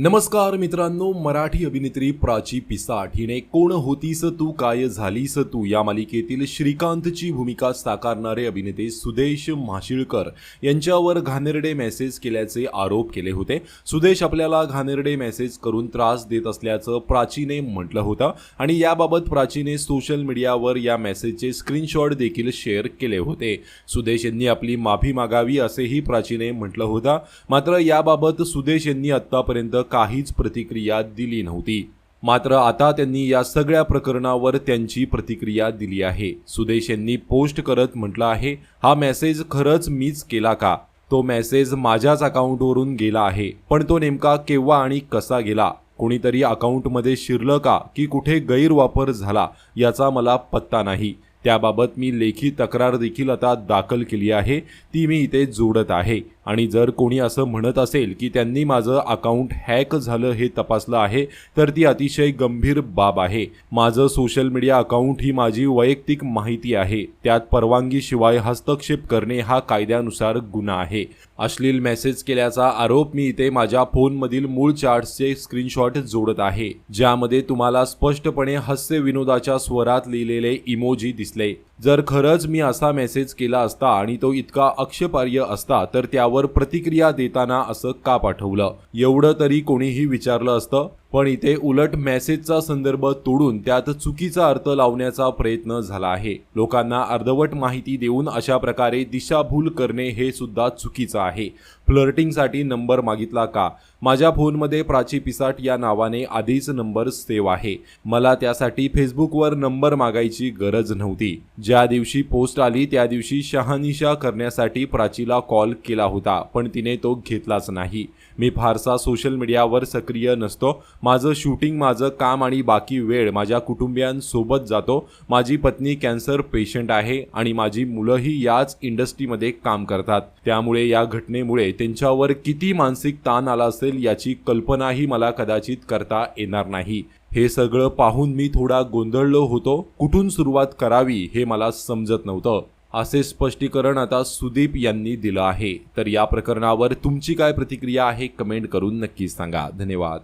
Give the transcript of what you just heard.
नमस्कार मित्रांनो मराठी अभिनेत्री प्राची पिसाट हिने कोण होतीस तू काय झालीस तू? या मालिकेतील श्रीकांतची भूमिका साकारणारे अभिनेते सुदेश म्हाशिळकर यांच्यावर घाणेरडे मेसेज केल्याचे आरोप केले होते. सुदेश आपल्याला घाणेरडे मेसेज करून त्रास देत असल्याचं प्राचीने म्हटलं होतं आणि याबाबत प्राचीने सोशल मीडियावर या मेसेजचे स्क्रीनशॉट देखील शेअर केले होते. सुदेश यांनी आपली माफी मागावी असेही प्राचीने म्हटलं होतं. मात्र याबाबत सुदेश यांनी आत्तापर्यंत काहीच प्रतिक्रिया दिली नव्हती. मात्र आता त्यांनी या सगळ्या प्रकरणावर त्यांची प्रतिक्रिया दिली आहे. सुदेश यांनी पोस्ट करत म्हटलं आहे हा मेसेज खरंच मीच केला का? तो मेसेज माझ्याच अकाउंटवरून गेला आहे. पण तो नेमका केव्हा आणि कसा गेला? कोणीतरी अकाउंटमध्ये शिरलं का? की कुठे गैरवापर झाला? याचा मला पत्ता नाही. त्याबाबत मी लेखी तक्रार देखील आता दाखल केली आहे. ती मी इथे जोडत आहे. आणि जर कोणी असं म्हणत असेल की त्यांनी माझं अकाउंट हॅक झालं हे तपासलं आहे तर ती अतिशय गंभीर बाब आहे. माझं सोशल मीडिया अकाउंट ही माझी वैयक्तिक माहिती आहे. त्यात परवानगीशिवाय हस्तक्षेप करणे हा कायद्यानुसार गुन्हा आहे. अश्लील मेसेज केल्याचा आरोप मी इथे माझ्या फोनमधील मूळ चार्ट्सचे स्क्रीनशॉट जोडत आहे ज्यामध्ये तुम्हाला स्पष्टपणे हास्य विनोदाच्या स्वरात लिहिलेले इमोजी दिसले. जर खरंच मी असा मेसेज केला असता आणि तो इतका अक्षपार्य असता तर त्यावर प्रतिक्रिया देताना असं का पाठवलं? एवढं तरी कोणीही विचारलं असतं? पण इथे उलट मेसेजचा संदर्भ तोडून त्यात चुकीचा अर्थ लावण्याचा प्रयत्न झाला आहे. लोकांना अर्धवट माहिती देऊन अशा प्रकारे दिशाभूल करणे हे सुद्धा चुकीचं आहे. फ्लर्टिंगसाठी नंबर मागितला का? माझ्या फोनमध्ये प्राची पिसाट या नावाने आधीच नंबर सेव्ह आहे. मला त्यासाठी फेसबुकवर नंबर मागायची गरज नव्हती. ज्या दिवशी पोस्ट आली त्या दिवशी शहानिशा करण्यासाठी प्राचीला कॉल केला होता पण तिने तो घेतलाच नाही. मी फारसा सोशल मीडियावर सक्रिय नसतो माझं शूटिंग माझं काम आणि बाकी वेळ माझ्या कुटुंबियांसोबत जातो. माझी पत्नी कॅन्सर पेशंट आहे आणि माझी मुलंही याच इंडस्ट्रीमध्ये काम करतात. त्यामुळे या घटनेमुळे त्यांच्यावर किती मानसिक ताण आला असेल याची कल्पनाही मला कदाचित करता येणार नाही. हे सगळं पाहून मी थोडा गोंधळलो होतो. कुठून सुरुवात करावी हे मला समजत नव्हतं. असे स्पष्टीकरण आता सुदीप यांनी दिलं आहे. तर या प्रकरणावर तुमची काय प्रतिक्रिया आहे कमेंट करून नक्की सांगा. धन्यवाद.